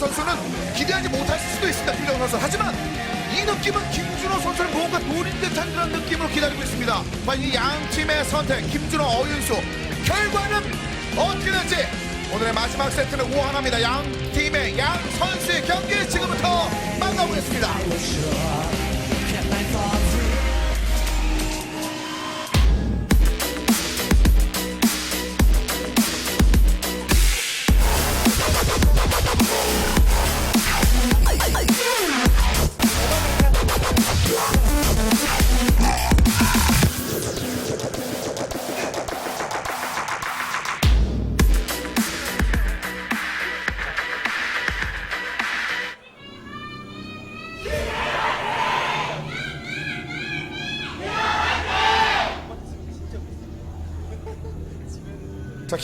선수는 기대하지 못할 수도 있습니다. 김정은 선수. 하지만 이 느낌은 김준호 선수를 뭔가 노린 듯한 그런 느낌으로 기다리고 있습니다. 과연 이양 팀의 선택, 김준호, 어윤수 결과는 어떻게 될지 오늘의 마지막 세트는 우한합니다. 양 팀의 양 선수의 경기 지금부터 만나보겠습니다.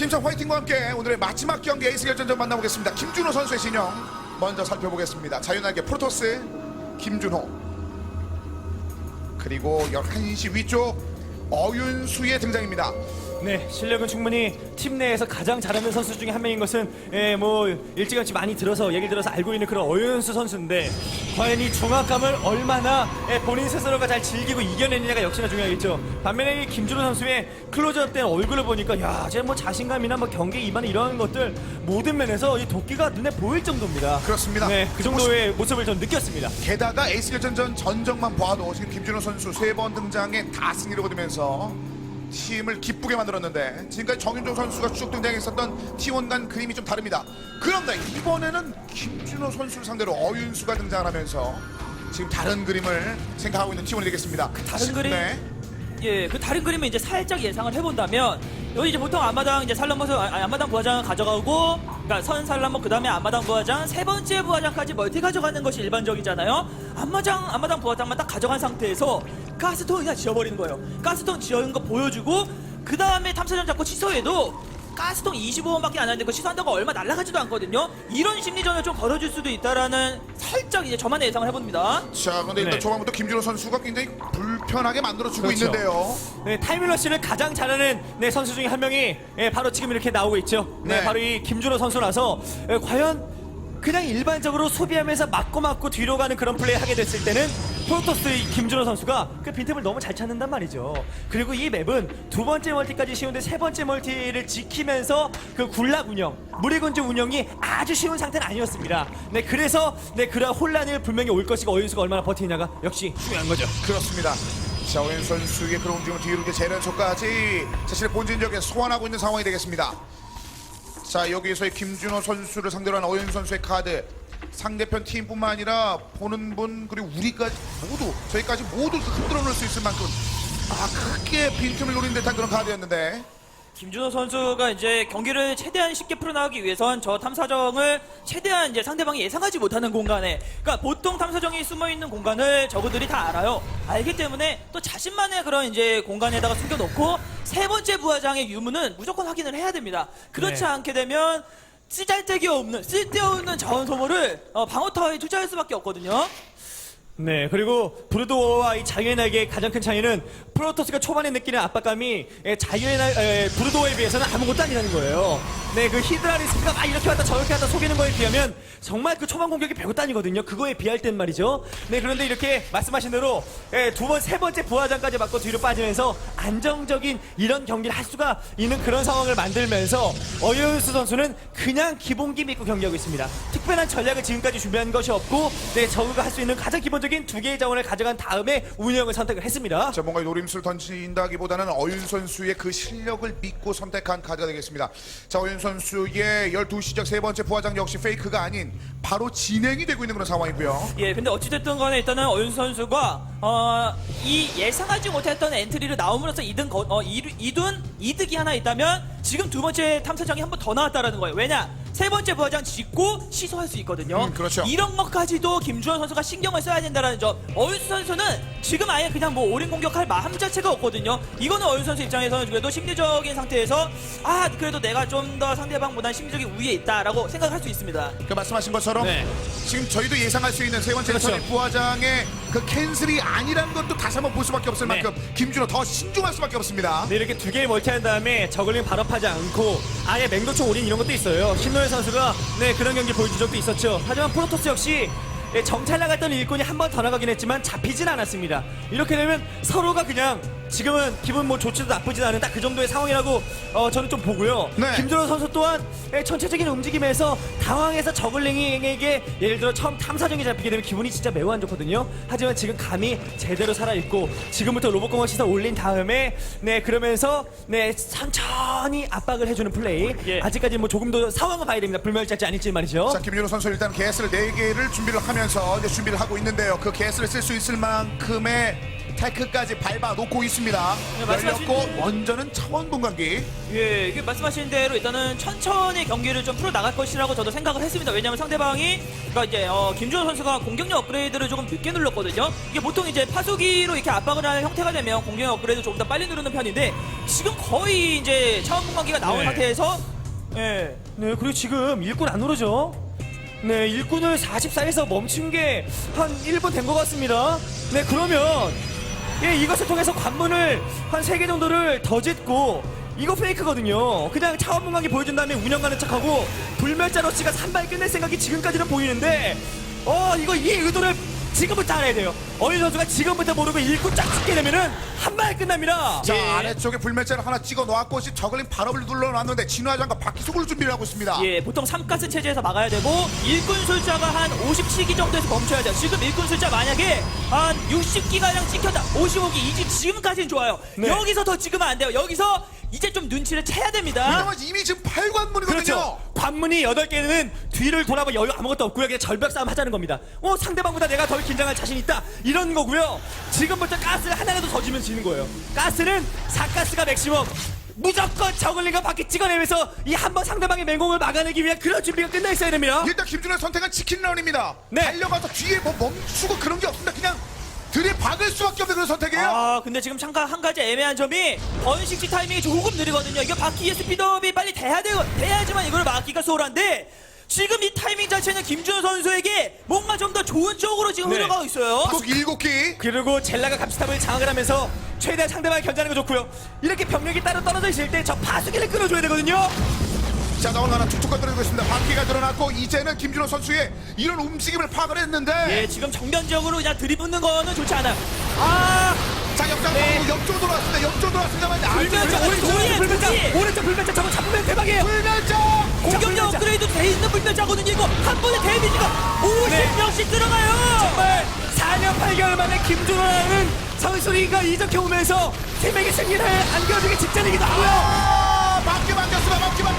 자, 김성 화이팅과 함께 오늘의 마지막 경기 에이스 결전전 만나보겠습니다. 김준호 선수의 진영 먼저 살펴보겠습니다. 자유날개 프로토스 김준호 그리고 11시 위쪽 어윤수의 등장입니다. 네, 실력은 충분히 팀 내에서 가장 잘하는 선수 중에 한 명인 것은 예, 뭐 일찌감치 많이 들어서 얘기 들어서 알고 있는 그런 어윤수 선수인데 과연 이 중압감을 얼마나 예, 본인 스스로가 잘 즐기고 이겨내느냐가 역시나 중요하겠죠. 반면에 이 김준호 선수의 클로즈업 된 얼굴을 보니까 야, 쟤뭐 자신감이나 뭐 경기 이반 이런 것들 모든 면에서 이 도끼가 눈에 보일 정도입니다. 그렇습니다. 네, 그 정도의 모습을 전 느꼈습니다. 게다가 에이스 결전전 전적만 봐도 지금 김준호 선수 세 번 등장에 다 승리를 거두면서 팀을 기쁘게 만들었는데 지금까지 정윤종 선수가 쭉 등장했었던 T1 간 그림이 좀 다릅니다. 그런데 이번에는 김준호 선수를 상대로 어윤수가 등장하면서 지금 다른 그림을 생각하고 있는 T1이 되겠습니다. 다른 그림? 네. 예, 그 다른 그림을 이제 살짝 예상을 해본다면 여기 이제 보통 앞마당 이제 살라모스 아, 앞마당 부화장 가져가고 그러니까 선 살라모 그 다음에 앞마당 부화장 세 번째 부화장까지 멀티 가져가는 것이 일반적이잖아요. 앞마당 앞마당 부화장만 딱 가져간 상태에서 가스통 그냥 지어버리는 거예요. 가스통 지어는 거 보여주고 그 다음에 탐사전 잡고 취소해도 가스통 25원밖에 안 하는데 그 취소한다고 얼마 날라가지도 않거든요. 이런 심리전을 좀 걸어줄 수도 있다라는 살짝 이제 저만의 예상을 해봅니다. 자, 근데 일단 네. 초반부터 김준호 선수가 굉장히 불편하게 만들어주고 그렇죠. 있는데요. 네, 타이밍러시를 가장 잘하는 네, 선수 중에 한 명이 예, 바로 지금 이렇게 나오고 있죠. 네, 네. 바로 이 김준호 선수라서 예, 과연 그냥 일반적으로 소비하면서 맞고 맞고 뒤로 가는 그런 플레이 하게 됐을 때는 프로토스의 이 김준호 선수가 그 빈틈을 너무 잘 찾는단 말이죠. 그리고 이 맵은 두 번째 멀티까지 쉬운데 세 번째 멀티를 지키면서 그 굴락 운영, 무리군주 운영이 아주 쉬운 상태는 아니었습니다. 네, 그래서 네, 그런 혼란이 분명히 올 것이고 어윤수가 얼마나 버티느냐가 역시 중요한 거죠. 그렇습니다. 자, 오현 선수의 그런 움직임을 뒤로 이제 재련소까지 자신의 본진 지역에 소환하고 있는 상황이 되겠습니다. 자, 여기에서의 김준호 선수를 상대로 한 어현 선수의 카드. 상대편 팀뿐만 아니라 보는 분 그리고 우리까지 모두 저희까지 모두 흔들어 놓을 수 있을 만큼 아 크게 빈틈을 노린 듯한 그런 카드였는데 김준호 선수가 이제 경기를 최대한 쉽게 풀어나가기 위해선 저 탐사정을 최대한 이제 상대방이 예상하지 못하는 공간에 그러니까 보통 탐사정이 숨어 있는 공간을 저그들이 다 알아요. 알기 때문에 또 자신만의 그런 이제 공간에다가 숨겨놓고 세 번째 부하장의 유무는 무조건 확인을 해야 됩니다. 그렇지 네. 않게 되면 쓰잘데기 없는 쓸데없는 자원 소모를 어, 방어 타워에 투자할 수밖에 없거든요. 네, 그리고 브루도와 이 자유의 날개의 가장 큰 차이는 프로토스가 초반에 느끼는 압박감이 예, 자유의 날, 에, 브루도에 비해서는 아무것도 아니라는 거예요. 네, 그 히드라 리스크가 막 이렇게 왔다 저렇게 왔다 속이는 거에 비하면 정말 그 초반 공격이 별것도 아니거든요. 그거에 비할 땐 말이죠. 네, 그런데 이렇게 말씀하신 대로 예, 두 번, 세 번째 부하장까지 맞고 뒤로 빠지면서 안정적인 이런 경기를 할 수가 있는 그런 상황을 만들면서 어여윤수 선수는 그냥 기본기 믿고 경기하고 있습니다. 특별한 전략을 지금까지 준비한 것이 없고 네, 저그가 할 수 있는 가장 기본적인 두 개의 자원을 가져간 다음에 운영을 선택을 했습니다. 자 뭔가 노림수를 던진다기보다는 어윤 선수의 그 실력을 믿고 선택한 카드가 되겠습니다. 자 어윤 선수의 12시적 세 번째 부하장 역시 페이크가 아닌 바로 진행이 되고 있는 그런 상황이고요. 예, 근데 어찌됐든 간에 일단은 어윤수 선수가, 어, 이 예상하지 못했던 엔트리를 나옴으로써 이든, 거- 어, 이- 이든 이득이 하나 있다면 지금 두 번째 탐사정이 한 번 더 나왔다라는 거예요. 왜냐? 세 번째 부하장 짓고 취소할 수 있거든요. 음, 그렇죠. 이런 것까지도 김주원 선수가 신경을 써야 된다는 점. 어윤수 선수는 지금 아예 그냥 뭐 올인 공격할 마음 자체가 없거든요. 이거는 어윤 선수 입장에서는 그래도 심리적인 상태에서 아 그래도 내가 좀 더 상대방보다 심리적인 우위에 있다라고 생각할 수 있습니다. 그 말씀하신 것처럼 네. 지금 저희도 예상할 수 있는 세 번째 그렇죠. 부화장의 그 캔슬이 아니라는 것도 다시 한번 볼 수밖에 없을 네. 만큼 김준호 더 신중할 수밖에 없습니다. 네, 이렇게 두 개의 멀티한 다음에 저글링 발업하지 않고 아예 맹도총 올인 이런 것도 있어요. 신노현 선수가 네 그런 경기 보여준 적도 있었죠. 하지만 프로토스 역시 예, 정찰 나갔던 일꾼이 한 번 더 나가긴 했지만 잡히진 않았습니다. 이렇게 되면 서로가 그냥 지금은 기분 뭐 좋지도 나쁘지도 않은 딱 그 정도의 상황이라고 어, 저는 좀 보고요. 네. 김준호 선수 또한 예, 전체적인 움직임에서 당황해서 저글링에게 예를 들어 처음 탐사정이 잡히게 되면 기분이 진짜 매우 안 좋거든요. 하지만 지금 감이 제대로 살아있고 지금부터 로봇공학 시설 올린 다음에 네 그러면서 네 천천히 압박을 해주는 플레이. 예. 아직까지 뭐 조금 더 상황을 봐야 됩니다. 불멸자지 아닐지 말이죠. 자, 김준호 선수 일단 게스를 4개를 준비를 하면서 이제 준비를 하고 있는데요. 그 게스를 쓸 수 있을 만큼의 테크까지 밟아 놓고 있습니다. 네, 말씀하신 열렸고 대로- 먼저는 차원 분광기. 예, 이게 말씀하신 대로 일단은 천천히 경기를 좀 풀어 나갈 것이라고 저도 생각을 했습니다. 왜냐하면 상대방이 그러니까 이제 어, 김준호 선수가 공격력 업그레이드를 조금 늦게 눌렀거든요. 이게 보통 이제 파수기로 이렇게 압박을 하는 형태가 되면 공격력 업그레이드 조금 더 빨리 누르는 편인데 지금 거의 이제 차원 공간기가 나온 네. 상태에서 예. 네 그리고 지금 일꾼 안 오르죠. 네 일꾼을 44에서 멈춘 게 한 1분 된 것 같습니다. 네 그러면 예 이것을 통해서 관문을 한 3개 정도를 더 짓고 이거 페이크거든요. 그냥 차원문광기 보여준 다음에 운영 가는 척하고 불멸자 러시가 3발 끝낼 생각이 지금까지는 보이는데 어 이거 이 의도를 지금부터 알아야 돼요. 어린 선수가 지금부터 모르고 일꾼 쫙 찍게 되면은 한 발 끝납니다. 자, 예. 아래쪽에 불멸자를 하나 찍어 놓았고 지금 저글링 발업을 눌러놨는데 진화장과 바퀴속을 준비를 하고 있습니다. 예, 보통 3가스 체제에서 막아야 되고 일꾼 숫자가 한 50시기 정도에서 멈춰야 돼요. 지금 일꾼 숫자 만약에 한 60기가량 찍혔다. 55기 이제 지금까지는 좋아요. 네. 여기서 더 찍으면 안 돼요. 여기서 이제 좀 눈치를 채야 됩니다. 왜냐면 이미 지금 8관문이거든요. 그렇죠. 관문이 8개는 뒤를 돌아볼 여유 아무것도 없고요. 그냥 절벽 싸움 하자는 겁니다. 어, 상대방보다 내가 덜 긴장할 자신 있다. 이런 거고요. 지금부터 가스를 하나라도 더 지면 지는 거예요. 가스는 4가스가 맥시멈. 무조건 저글링과 바퀴 찍어내면서 이 한 번 상대방의 맹공을 막아내기 위한 그런 준비가 끝나 있어야 됩니다. 일단 김준호의 선택은 치킨 라운입니다. 네. 달려가서 뒤에 뭐 멈추고 그런 게 없습니다. 그냥 박을 수밖에 없는 그런 선택이에요. 아, 근데 지금 잠깐 한 가지 애매한 점이 번식지 타이밍이 조금 느리거든요. 이게 바퀴의 스피드업이 빨리 돼야 되고 돼야지만 이걸 막기가 수월한데 지금 이 타이밍 자체는 김준호 선수에게 뭔가 좀 더 좋은 쪽으로 지금 네. 흘러가고 있어요. 꼭 일곱 개. 그리고 젤라가 감시탑을 장악을 하면서 최대한 상대방을 견제하는 거 좋고요. 이렇게 병력이 따로 떨어져 있을 때 저 파수기를 끌어줘야 되거든요. 자, 나오는 하나 툭툭 건드리고 있습니다. 바퀴가 드러났고 이제는 김준호 선수의 이런 움직임을 파악을 했는데 예, 지금 정면적으로 그냥 들이붙는 거는 좋지 않아요. 아, 자, 역장 네. 네. 옆쪽으로 돌아왔습니다. 옆쪽으로 돌아왔습니다만 아직은 오른쪽, 도리에. 오른쪽 불멸자 저거 잡으면 대박이에요. 불멸자. 공격력. 업그레이드 돼 있는 불멸자거든요. 이거 한 번에 데미지가 50명씩 들어가요. 정말 4년 8개월 만에 김준호라는 선수리가 이적해 오면서 팀에게 승리를 안겨주기 직전이기도 하고요. 아, 바퀴 바뀌었습니다. 바퀴 바뀌었어요.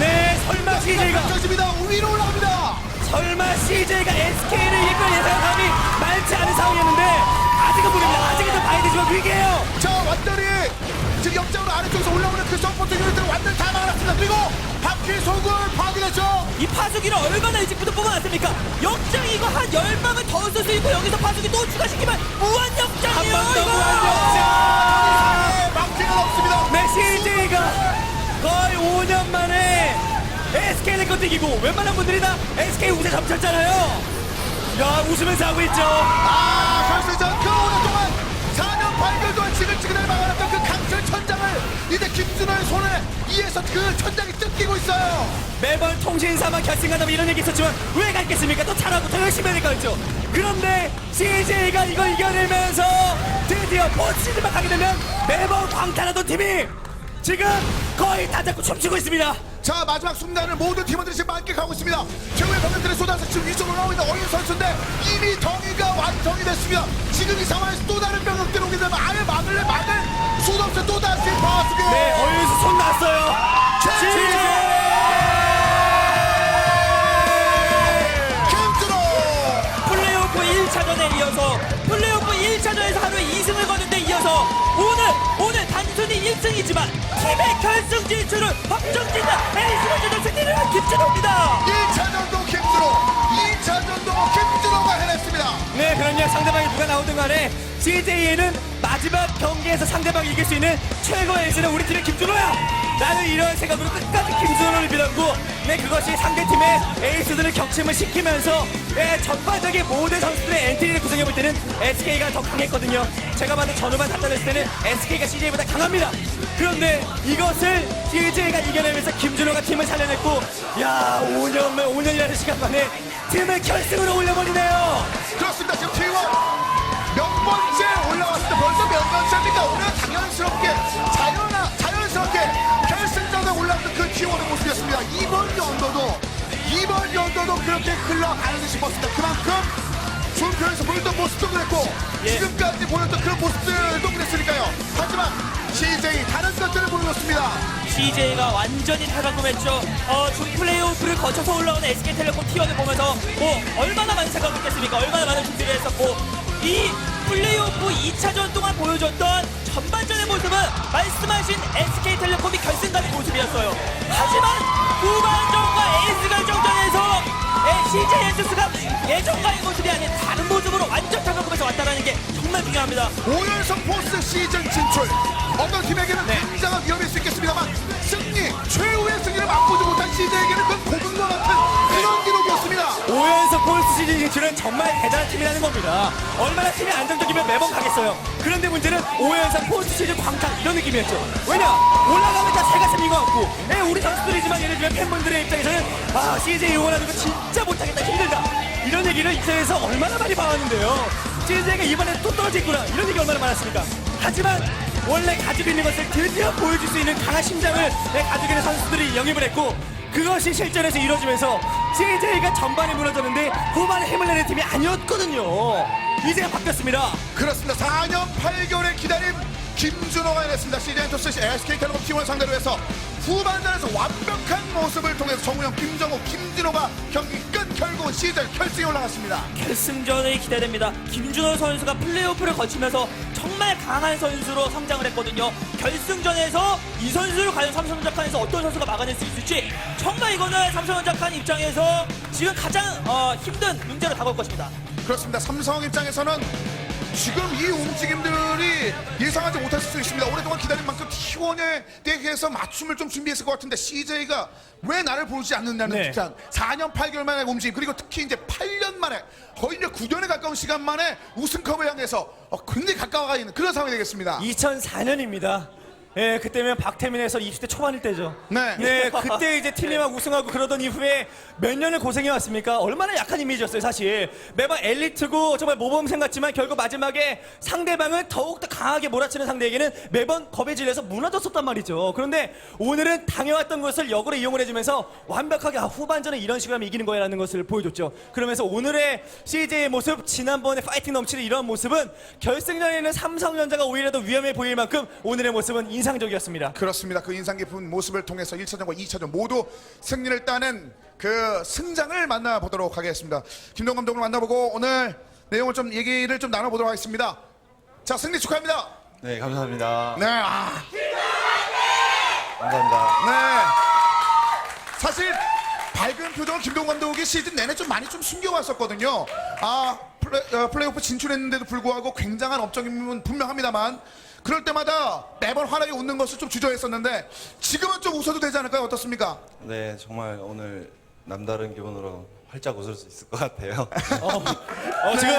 네, 설마 CJ가 바뀌었습니다. 위로 올라갑니다. 설마 CJ가 SK를 이끌 예상한 사람이 많지 않은 상황이었는데 아직은 모릅니다. 아직은 좀 봐야 되지만 위기예요. 자, 완전히 지금 역장으로 아래쪽에서 올라오는 그 서포트 유닛들을 완전히 다 막아놨습니다. 그리고 바퀴 속을 파괴했죠. 이 파수기를 얼마나 일찍부터 뽑아놨습니까? 역장 이거 한 열방을 더 쓸 수 있고 여기서 파수기 또 추가시키면 무한 역장이에요. 한번 더 이거! 무한 네, 바퀴가 없습니다. 네, CJ가 거의 5년 만에 SK를 건드기고 웬만한 분들이 다 SK 우세 점쳤잖아요. 야, 웃으면서 하고 있죠. 아, 결승전 그 오랫동안 4년 8개월 동안 지글지글을 막아놨던 그 강철 천장을 이제 김준호의 손에 의해서 그 천장이 뜯기고 있어요. 매번 통신사만 결승한다면 이런 얘기 있었지만 왜 갔겠습니까? 또 잘하고 더 열심히 하니까 그렇죠. 그런데 CJ가 이걸 이겨내면서 드디어 포시즌만 가게 되면 매번 광탈하던 팀이 지금 거의 다 잡고 춤추고 있습니다. 자 마지막 순간을 모든 팀원들이 지금 만끽하고 있습니다. 최후의 병력들이 쏟아서 지금 위쪽으로 나오고 있는 어윤 선수인데 이미 덩이가 완성이 됐습니다. 지금 이 상황에서 또 다른 병력들이 오게 되면 아예 막을래 막을 수도 없이 또 다시 봐왔습니다. 네, 어윤수 손 났어요. 1승이지만 팀의 결승 진출을 확정짓는 에이스로 주는 승리를 한 김준호입니다. 1차전도 김준호 2차전도 김준호가 해냈습니다. 네, 그럼요. 상대방이 누가 나오든 간에 CJ에는 마지막 경기에서 상대방이 이길 수 있는 최고의 에이스는 우리 팀의 김준호야! 나는 이런 생각으로 끝까지 김준호를 믿었고 네, 그것이 상대팀의 에이스들을 격침을 시키면서 네, 전반적인 모든 선수들의 엔트리를 구성해볼 때는 SK가 더 강했거든요. 제가 봐도 전후반 다 따졌을 때는 SK가 CJ보다 강합니다. 그런데 이것을 CJ가 이겨내면서 김준호가 팀을 살려냈고 야 5년, 5년이라는 시간 만에 팀을 결승으로 올려버리네요. 그렇습니다. 지금 T1 몇 번째 올라왔을 때 벌써 몇 번째입니까? 오늘 당연스럽게 자연아, 자연스럽게 결승전에 올라왔던 그 T1의 모습이었습니다. 이번 연도도 이번 연도도 그렇게 흘러가는 싶었습니다. 그만큼 준표에서 보였던 모습도 그랬고 예. 지금까지 보였던 그런 모습들도 그랬으니까요. 하지만 CJ 다른 것들을 보여줬습니다. CJ가 완전히 탈바꿈했죠. 어, 준 플레이오프를 거쳐서 올라오는 SK텔레콤 T1을 보면서 뭐 얼마나 많은 생각을 했겠습니까? 얼마나 많은 준비를 했었고 이 플레이오프 2차전 동안 보여줬던 전반전의 모습은 말씀하신 SK텔레콤이 결승 가는 모습이었어요. 하지만 후반 CJ 엔투스가 예전과의 모습이 아닌 다른 모습으로 완전 탈바꿈해서 왔다는 게 정말 중요합니다. 5연속 포스트 시즌 진출 어떤 팀에게는 굉장한 위험일 수 있겠습니다만 승리 최후의 승리를 맛보지 못한 CJ에게는 그 고문과 같은 그런 기록이었습니다 5연속 폴스 시즌 진출은 정말 대단한 팀이라는 겁니다. 얼마나 팀이 안정적이면 매번 가겠어요. 그런데 문제는 5연속 폴스 시즌 광탈 이런 느낌이었죠. 왜냐? 올라가면 다 새가 생긴 것 같고 에, 우리 선수들이지만 예를 들면 팬분들의 입장에서는 아 CJ 응원하는 거 진짜 못하겠다 힘들다 이런 얘기를 인터넷에서 얼마나 많이 봐왔는데요. CJ가 이번에 또 떨어지구나 이런 얘기 얼마나 많았습니까? 하지만 원래 가지고 있는 것을 드디어 보여줄 수 있는 강한 심장을 내 가지고 있는 선수들이 영입을 했고 그것이 실전에서 이루어지면서 CJ가 전반에 무너졌는데 후반에 힘을 내는 팀이 아니었거든요. 이제 바뀌었습니다. 그렇습니다 4년 8개월의 기다림 김준호가 해냈습니다 CJ 엔토스 SK텔레콤 팀을 상대로 해서 후반전에서 완벽한 모습을 통해서 정우영, 김정우, 김진호가 경기 끝 결국은 시즌 결승에 올라갔습니다 결승전이 기대됩니다. 김준호 선수가 플레이오프를 거치면서 정말 강한 선수로 성장을 했거든요. 결승전에서 이 선수를 과연 삼성전자칸에서 어떤 선수가 막아낼 수 있을지 정말 이거는 삼성전자칸 입장에서 지금 가장 어, 힘든 문제로 다가올 것입니다. 그렇습니다. 삼성 입장에서는 지금 이 움직임들이 예상하지 못했을 수 있습니다. 오랫동안 기다린 만큼 T1에 대해서 맞춤을 좀 준비했을 것 같은데 CJ가 왜 나를 보지 않느냐는 네. 듯한 4년 8개월 만의 움직임 그리고 특히 이제 8년 만에 거의 이제 9년에 가까운 시간 만에 우승컵을 향해서 어, 굉장히 가까워가 있는 그런 상황이 되겠습니다. 2004년입니다. 예, 그때면 박태민에서 20대 초반일 때죠. 네. 그때 이제 팀이 막 우승하고 그러던 이후에 몇 년을 고생해 왔습니까? 얼마나 약한 이미지였어요, 사실. 매번 엘리트고 정말 모범생 같지만 결국 마지막에 상대방을 더욱더 강하게 몰아치는 상대에게는 매번 겁에 질려서 무너졌었단 말이죠. 그런데 오늘은 당해왔던 것을 역으로 이용을 해주면서 완벽하게 아, 후반전에 이런 식으로 하면 이기는 거야라는 것을 보여줬죠. 그러면서 오늘의 CJ의 모습, 지난번에 파이팅 넘치는 이런 모습은 결승전에는 삼성전자가 오히려 더 위험해 보일 만큼 오늘의 모습은 인상적이었습니다. 그렇습니다. 그 인상 깊은 모습을 통해서 1차전과 2차전 모두 승리를 따낸 그 승장을 만나보도록 하겠습니다. 김동 감독을 만나보고 오늘 내용을 좀 얘기를 좀 나눠보도록 하겠습니다. 자, 승리 축하합니다. 네, 감사합니다. 네, 아, 감사합니다. 네. 사실 밝은 표정을 김동 감독이 시즌 내내 좀 많이 좀 숨겨왔었거든요. 아, 플레, 어, 플레이오프 진출했는데도 불구하고 굉장한 업적임은 분명합니다만 그럴 때마다 매번 환하게 웃는 것을 좀 주저했었는데 지금은 좀 웃어도 되지 않을까요? 어떻습니까? 네, 정말 오늘 남다른 기분으로 활짝 웃을 수 있을 것 같아요. 어, 지금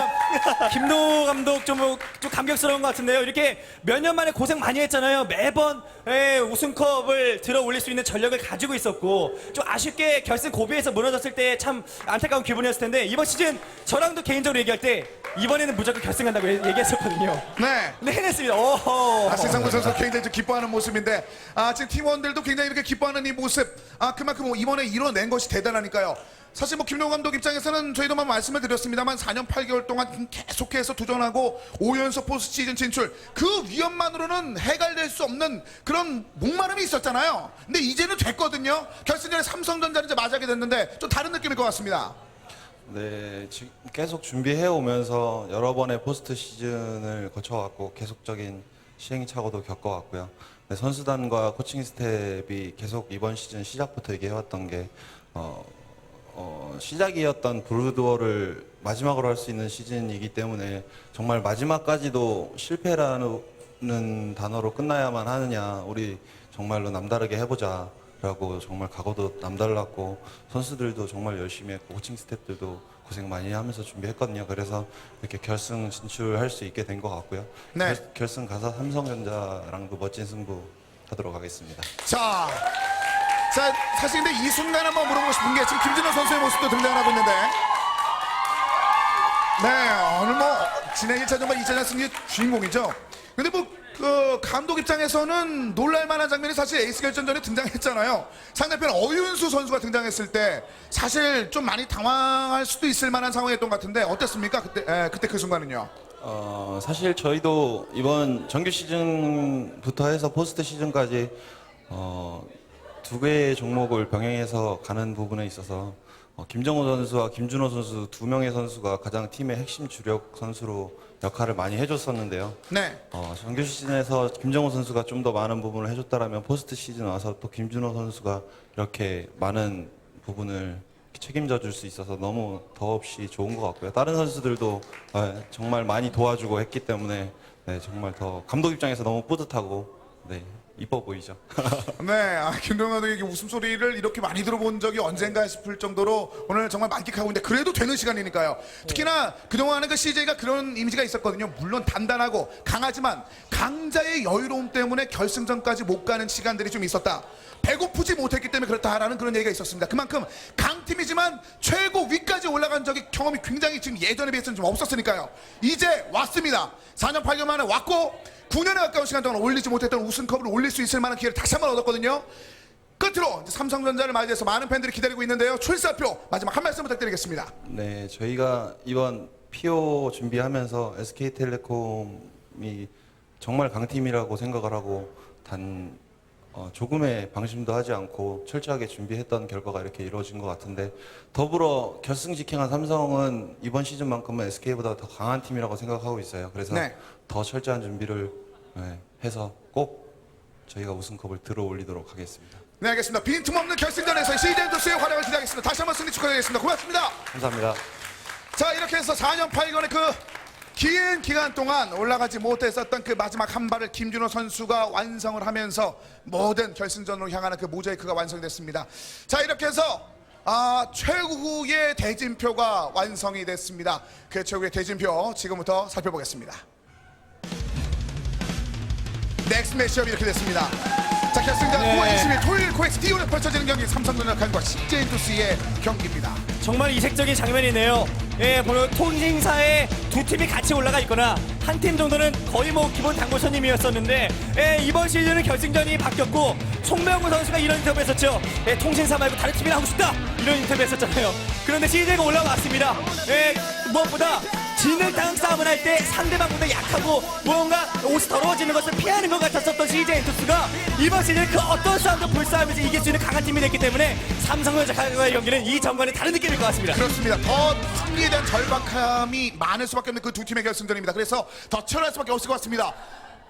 김도 감독 좀, 뭐, 좀 감격스러운 것 같은데요. 이렇게 몇 년 만에 고생 많이 했잖아요. 매번 예, 우승컵을 들어 올릴 수 있는 전력을 가지고 있었고 좀 아쉽게 결승 고비에서 무너졌을 때 참 안타까운 기분이었을 텐데 이번 시즌 저랑도 개인적으로 얘기할 때 이번에는 무조건 결승 간다고 얘- 얘기했었거든요. 네. 근데 해냈습니다. 오호. 아, 신상무 선수 굉장히 좀 기뻐하는 모습인데 아, 지금 팀원들도 굉장히 이렇게 기뻐하는 이 모습 아, 그만큼 뭐 이번에 이뤄낸 것이 대단하니까요. 사실 뭐 김동호 감독 입장에서는 저희도만 말씀을 드렸습니다만 4년 8개월 동안 계속해서 도전하고 5연속 포스트 시즌 진출 그 위험만으로는 해갈될 수 없는 그런 목마름이 있었잖아요. 근데 이제는 됐거든요. 결승전에 삼성전자를 이제 맞이하게 됐는데 좀 다른 느낌일 것 같습니다. 네, 지금 계속 준비해 오면서 여러 번의 포스트 시즌을 거쳐왔고 계속적인 시행착오도 겪어왔고요. 네, 선수단과 코칭 스텝이 계속 이번 시즌 시작부터 얘기해왔던 게 어, 어, 시작이었던 브루드워를 마지막으로 할 수 있는 시즌이기 때문에 정말 마지막까지도 실패라는 단어로 끝나야만 하느냐 우리 정말로 남다르게 해보자 라고 정말 각오도 남달랐고 선수들도 정말 열심히 했고 코칭 스태프들도 고생 많이 하면서 준비했거든요. 그래서 이렇게 결승 진출할 수 있게 된 것 같고요. 네. 결, 결승 가서 삼성전자랑도 멋진 승부 하도록 하겠습니다. 자, 자 사실 근데 이 순간 한번 물어보고 싶은 게 지금 김진호 선수의 모습도 등장하고 있는데. 네 오늘 뭐 진행 1차전과 2차전 승리 주인공이죠. 근데 뭐 그 감독 입장에서는 놀랄만한 장면이 사실 에이스 결전전에 등장했잖아요. 상대편 어윤수 선수가 등장했을 때 사실 좀 많이 당황할 수도 있을 만한 상황이었던 것 같은데 어땠습니까? 그때 에, 그때 그 순간은요? 어, 사실 저희도 이번 정규 시즌부터 해서 포스트 시즌까지 어, 두 개의 종목을 병행해서 가는 부분에 있어서 어, 김정호 선수와 김준호 선수 두 명의 선수가 가장 팀의 핵심 주력 선수로 역할을 많이 해줬었는데요. 네 어, 정규 시즌에서 김정호 선수가 좀 더 많은 부분을 해줬다라면 포스트 시즌 와서 또 김준호 선수가 이렇게 많은 부분을 책임져 줄 수 있어서 너무 더없이 좋은 것 같고요. 다른 선수들도 어, 정말 많이 도와주고 했기 때문에 네, 정말 더 감독 입장에서 너무 뿌듯하고 네, 이뻐 보이죠. 네, 아, 김동현 감독의 웃음소리를 이렇게 많이 들어본 적이 언젠가 싶을 정도로 오늘 정말 만끽하고 있는데 그래도 되는 시간이니까요. 특히나 그동안은 그 CJ가 그런 이미지가 있었거든요. 물론 단단하고 강하지만 강자의 여유로움 때문에 결승전까지 못 가는 시간들이 좀 있었다. 배고프지 못했기 때문에 그렇다라는 그런 얘기가 있었습니다. 그만큼 강팀이지만 최고 위까지 올라간 적이 경험이 굉장히 지금 예전에 비해서는 좀 없었으니까요. 이제 왔습니다. 4년 8개월 만에 왔고 9년에 가까운 시간 동안 올리지 못했던 우승컵을 올릴 수 있을 만한 기회를 다시 한 번 얻었거든요. 끝으로 삼성전자를 맞이해서 많은 팬들이 기다리고 있는데요. 출사표 마지막 한 말씀 부탁드리겠습니다. 네, 저희가 이번 PO 준비하면서 SK텔레콤이 정말 강팀이라고 생각을 하고 단 어, 조금의 방심도 하지 않고 철저하게 준비했던 결과가 이렇게 이루어진 것 같은데 더불어 결승 직행한 삼성은 이번 시즌만큼은 SK보다 더 강한 팀이라고 생각하고 있어요. 그래서 네. 더 철저한 준비를 네, 해서 꼭 저희가 우승컵을 들어 올리도록 하겠습니다. 네 알겠습니다. 빈틈없는 결승전에서 시즌투스의 활약을 기대하겠습니다. 다시 한번 승리 축하드리겠습니다. 고맙습니다. 감사합니다. 자 이렇게 해서 4년 8개월의 그 긴 기간 동안 올라가지 못했었던 그 마지막 한 발을 김준호 선수가 완성을 하면서 모든 결승전으로 향하는 그 모자이크가 완성됐습니다. 자 이렇게 해서 아, 최고의 대진표가 완성이 됐습니다. 그 최고의 대진표 지금부터 살펴보겠습니다. 넥스 매치업이 이렇게 됐습니다. 자 결승전 네. 9월 20일 토요일 코엑스 디오에 펼쳐지는 경기 삼성전자 칸과 CJ인투스의 경기입니다. 정말 이색적인 장면이네요. 예, 바로 통신사에 두 팀이 같이 올라가 있거나 한 팀 정도는 거의 뭐 기본 당구 손님이었었는데 예, 이번 시즌은 결승전이 바뀌었고 송명구 선수가 이런 인터뷰 했었죠. 예, 통신사 말고 다른 팀이랑 하고 싶다 이런 인터뷰 했었잖아요. 그런데 CJ가 올라왔습니다. 예, 무엇보다 진흙탕 싸움을 할 때 상대방보다 약하고 무언가 옷이 더러워지는 것을 피하는 것 같았었던 CJ 엔투스가 이번 시즌 그 어떤 싸움도 불싸움에서 이길 수 있는 강한 팀이 됐기 때문에 삼성전자와의 경기는 이 전과는 다른 느낌일 것 같습니다. 그렇습니다. 더 승리에 대한 절박함이 많을 수밖에 없는 그 두 팀의 결승전입니다. 그래서 더 치열할 수밖에 없을 것 같습니다.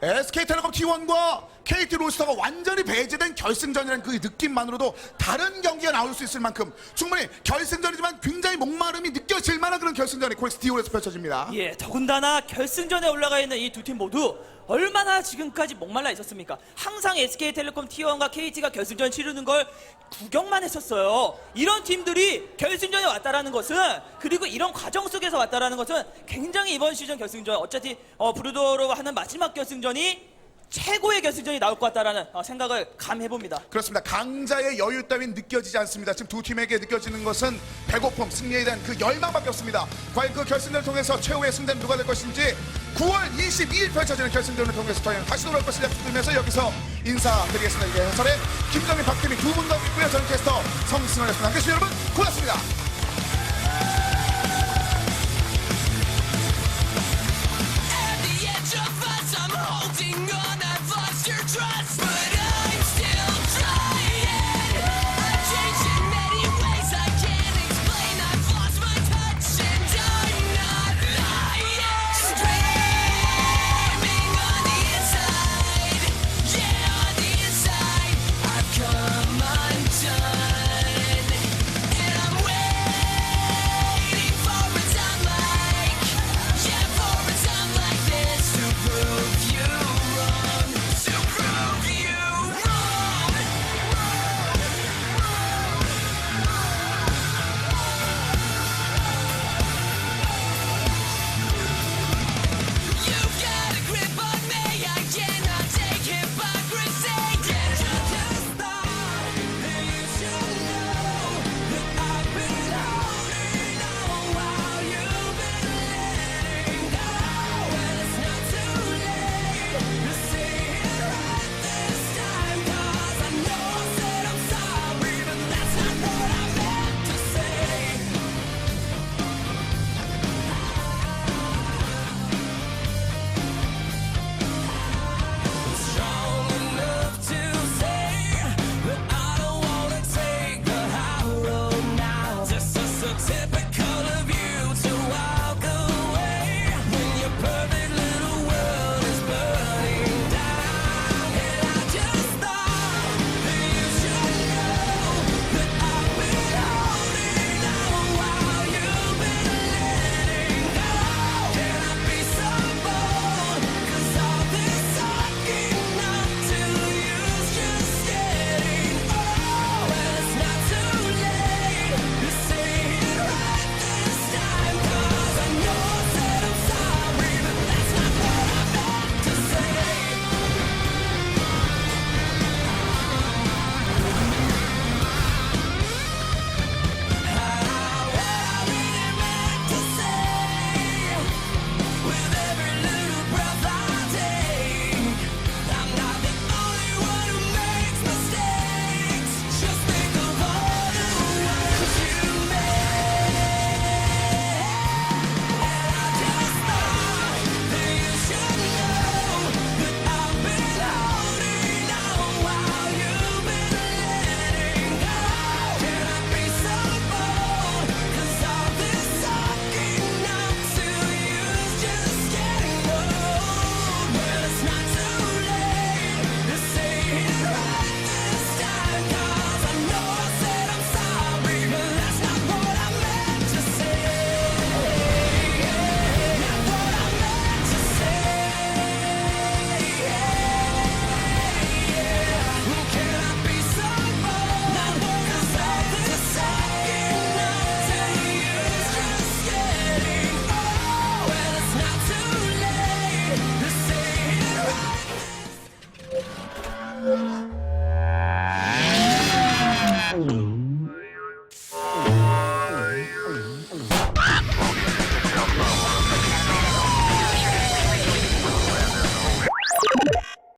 SK텔레콤 T1과 KT 로스터가 완전히 배제된 결승전이라는 그 느낌만으로도 다른 경기가 나올 수 있을 만큼 충분히 결승전이지만 굉장히 목마름이 느껴질 만한 그런 결승전이 코엑스 디올에서 펼쳐집니다. 예, 더군다나 결승전에 올라가 있는 이 두 팀 모두 얼마나 지금까지 목말라 있었습니까? 항상 SK텔레콤 T1과 KT가 결승전 치르는 걸 구경만 했었어요. 이런 팀들이 결승전에 왔다라는 것은 그리고 이런 과정 속에서 왔다라는 것은 굉장히 이번 시즌 결승전 어차피 어, 브루도로 하는 마지막 결승전이 최고의 결승전이 나올 것 같다라는 어, 생각을 감해봅니다. 그렇습니다. 강자의 여유 따윈 느껴지지 않습니다. 지금 두 팀에게 느껴지는 것은 배고픔, 승리에 대한 그 열망밖에 없습니다. 과연 그 결승전을 통해서 최후의 승자는 누가 될 것인지 9월 22일 펼쳐지는 결승전을 통해서 저희는 다시 돌아올 것을 약속드리면서 여기서 인사드리겠습니다. 이게 해설의 김정민, 박태민 두 분과 있고요. 저는 캐스터 성승을 했습니다. 함께 해 주신 여러분 고맙습니다.